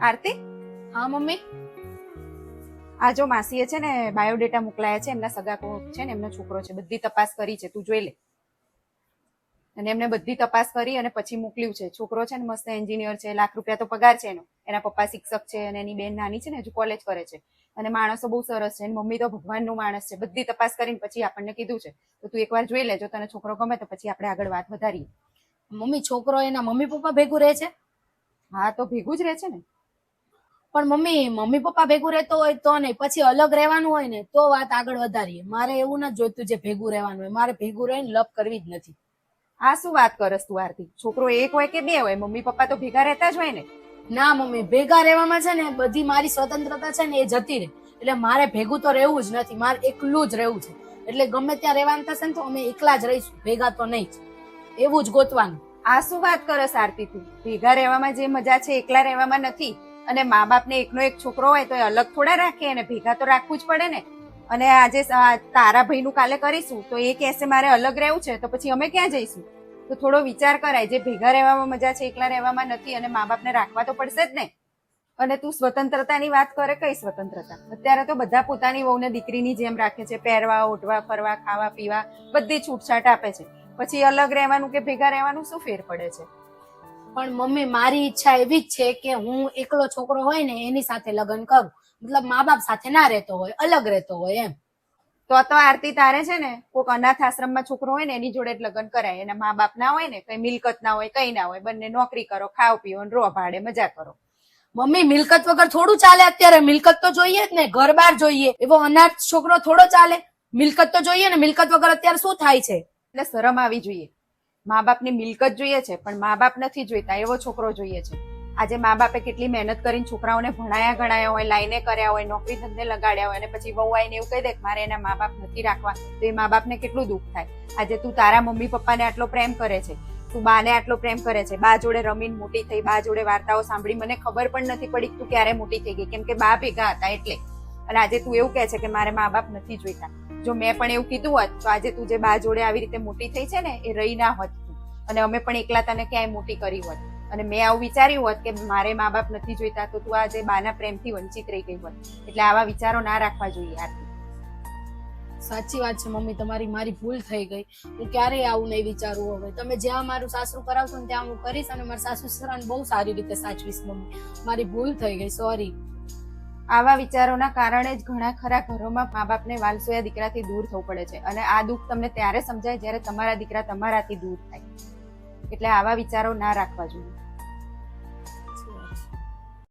આરતી? હા મમ્મી. આ જો માસીએ છે ને બાયોડેટા મોકલાયા છે એમના સગા છે ને એમનો છોકરો છે બધી તપાસ કરી છે તું જોઈ લે. અને એમને બધી તપાસ કરી અને પછી મોકલ્યું છે. છોકરો છે ને મસ્ત એન્જિનિયર છે લાખ રૂપિયા તો પગાર છે એનો. એના પપ્પા શિક્ષક છે અને એની બેન નાની છે ને હજુ કોલેજ કરે છે. અને માણસો બહુ સરસ છે એની મમ્મી તો ભગવાનનું માણસ છે. બધી તપાસ કરીને પછી આપણને કીધું છે. તો તું એકવાર જોઈ લેજો તને છોકરો ગમે તો પછી આપણે આગળ વાત વધારીએ. મમ્મી છોકરો એના મમ્મી પપ્પા ભેગું રહે છે? હા તો ભેગું જ રહે છે ને. પણ મમ્મી મમ્મી પપ્પા ભેગું રહેતો હોય તો નહીં. પછી અલગ રહેવાનું હોય ને તો વાત આગળ વધારીએ. મારે એવું નથી જોઈતું જે ભેગું રહેવાનું હોય. મારે ભેગું રહીને લપ કરવી જ નથી. આ શું વાત કરસ તું આરતી? છોકરો એક હોય કે બે હોય? મમ્મી પપ્પા તો ભેગા રહેતા જ હોય ને. ના મમ્મી ભેગા રહેવામાં છે ને બધી મારી સ્વતંત્રતા છે ને એ જતી રહે. એટલે મારે ભેગું તો રહેવું જ નથી. મારે એકલું જ રહેવું છે. એટલે ગમે ત્યાં રહેવાનું થશે ને તો અમે એકલા જ રહીશું. ભેગા તો નહીં જ. એવું જ ગોતવાનું. આ શું વાત કરસ આરતી તું? ભેગા રહેવામાં જે મજા છે એકલા રહેવામાં નથી. અને મા બાપને એકનો એક છોકરો હોય તો એ અલગ થોડા રાખે અને ભેગા તો રાખવું જ પડે ને. અને આજે તારા ભાઈનું કાલે કરીશું, તો એ કહેશે મારે અલગ રહેવું છે, તો પછી અમે ક્યાં જઈશું? તો થોડો વિચાર કરાય, જે ભેગા રહેવામાં મજા છે, એકલા રહેવામાં નથી અને મા બાપને રાખવા તો પડશે જ ને. અને તું સ્વતંત્રતાની વાત કરે, કઈ સ્વતંત્રતા? અત્યારે તો બધા પોતાની વહુને દીકરીની જેમ રાખે છે, પહેરવા, ઓઢવા, ફરવા, ખાવા, પીવા, બધી છૂટછાટ આપે છે. પછી અલગ રહેવાનું કે ભેગા રહેવાનું, શું ફેર પડે છે? પણ મમ્મી મારી ઈચ્છા એવી જ છે કે હું એકલો છોકરો હોય ને એની સાથે લગ્ન કરું. મતલબ મા બાપ સાથે ના રહેતો હોય અલગ રહેતો હોય એમ. તો તો આરતી તારે છે ને કોઈક અનાથ આશ્રમમાં છોકરો હોય ને એની જોડે જ લગ્ન કરાય. એના મા બાપ ના હોય ને કઈ મિલકત ના હોય કઈ ના હોય બંને નોકરી કરો ખાવ પીઓ અને રો ભાડે મજા કરો. મમ્મી મિલકત વગર થોડું ચાલે અત્યારે? મિલકત તો જોઈએ જ ને ઘર બાર જોઈએ. એવો અનાથ છોકરો થોડો ચાલે? મિલકત તો જોઈએ ને મિલકત વગર અત્યારે શું થાય છે? એટલે શરમ આવી જોઈએ. મા બાપની મિલકત જોઈએ છે, પણ મા બાપ નથી જોઈતા, એવો છોકરો જોઈએ છે. આજે મા બાપે કેટલી મહેનત કરીને છોકરાઓને ભણાયા ગણાયા હોય, લાઈને કર્યા હોય, નોકરી ધંધે લગાડ્યા હોય, અને પછી વહુ આવીને એવું કહી દે કે મારે એના મા બાપ નથી રાખવા, તો એ મા બાપને કેટલું દુઃખ થાય. આજે તું તારા મમ્મી પપ્પાને આટલો પ્રેમ કરે છે, તું બાને આટલો પ્રેમ કરે છે, બા જોડે રમીને મોટી થઈ, બા જોડે વાર્તાઓ સાંભળી, મને ખબર પણ નથી પડી તું ક્યારે મોટી થઈ ગઈ, કેમ કે બા ભેગા હતા એટલે. અને આજે તું એવું કહે છે કે મારે મા બાપ નથી જોઈતા. જો મેં પણ એવું કીધું હોત, તો આજે તું જે બા જોડે આવી રીતે મોટી થઈ છે ને, એ રહી ના હોત અને અમે પણ એકલા તને ક્યાંય મોટી કરી હોત. અને મેં આવું વિચાર્યું હોત કે મારે મા બાપ નથી જોઈતા, તો તું આજે બાના પ્રેમથી વંચિત રહી ગઈ હોત. એટલે આવા વિચારો ના રાખવા જોઈએ આથી સાચી વાત છે મમ્મી, તમારી મારી ભૂલ થઈ ગઈ. હું ક્યારેય આવું નહીં વિચારું હવે. તમે જ્યાં મારું સાસરું કરાવશો ને ત્યાં હું કરીશ અને મારા સાસુ સસરાને બહુ સારી રીતે સાચવીશ મમ્મી. મારી ભૂલ થઈ ગઈ સોરી આવા વિચારોના કારણે જ ઘણા ખરા ઘરોમાં મા બાપને વાલસોયા દીકરાથી દૂર થવું પડે છે અને આ દુઃખ તમને ત્યારે સમજાય જ્યારે તમારા દીકરા તમારાથી દૂર થાય. એટલે આવા વિચારો ના રાખવા જોઈએ.